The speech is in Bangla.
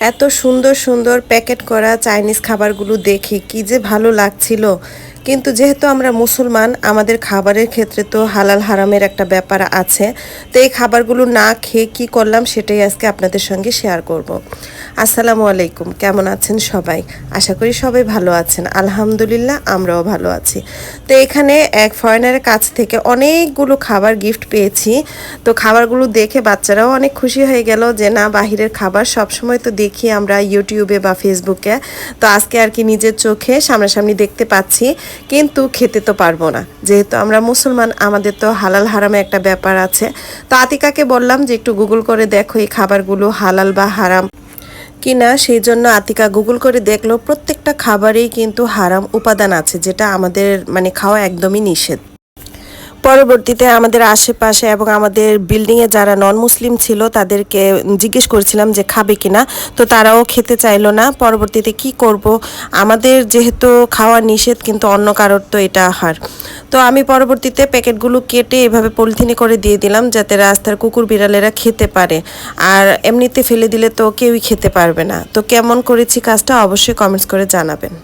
এত সুন্দর সুন্দর প্যাকেট করা চাইনিজ খাবারগুলো দেখে কি যে ভালো লাগছিল। কিন্তু যেহেতু আমরা মুসলমান, আমাদের খাবারের ক্ষেত্রে তো হালাল হারামের একটা ব্যাপার আছে। তো এই খাবারগুলো না খেয়ে কি করলাম সেটাই আজকে আপনাদের সঙ্গে শেয়ার করব। আসসালামু আলাইকুম, কেমন আছেন সবাই? আশা করি সবাই ভালো আছেন। আলহামদুলিল্লাহ, আমরাও ভালো আছি। তো এখানে এক ফরেনারের কাছ থেকে অনেকগুলো খাবার গিফট পেয়েছি। তো খাবারগুলো দেখে বাচ্চারাও অনেক খুশি হয়ে গেল যে, না, বাহিরের খাবার সবসময় তো দেখি আমরা ইউটিউবে বা ফেসবুকে তো আজকে আর কি নিজের চোখে সামনাসামনি দেখতে পাচ্ছি। কিন্তু খেতে তো পারব না। যেহেতু আমরা মুসলমান, আমাদের তো হালাল হারামে একটা ব্যাপার আছে। তো আতিকাকে বললাম যে, একটু গুগল করে দেখো এই খাবারগুলো হালাল বা হারাম কিনা। সেই জন্য আতিকা গুগল করে দেখল, প্রত্যেকটা খাবারেই কিন্তু হারাম উপাদান আছে, যেটা আমাদের মানে খাওয়া একদমই নিষেধ। পরবর্তীতে আমাদের আশেপাশে এবং আমাদের বিল্ডিংয়ে যারা নন মুসলিম ছিল, তাদেরকে জিজ্ঞেস করছিলাম যে খাবে কিনা। তো তারাও খেতে চাইলো না। পরবর্তীতে কি করব? আমাদের যেহেতু খাওয়া নিষেধ, কিন্তু অন্য কারোর তো এটা আহার তো আমি পরবর্তীতে প্যাকেটগুলো কেটে এভাবে পলিথিনে করে দিয়ে দিলাম, যাতে রাস্তার কুকুর বিড়ালেরা খেতে পারে। আর এমনিতে ফেলে দিলে তো কেউই খেতে পারবে না। তো কেমন করেছি কাজটা অবশ্যই কমেন্টস করে জানাবেন।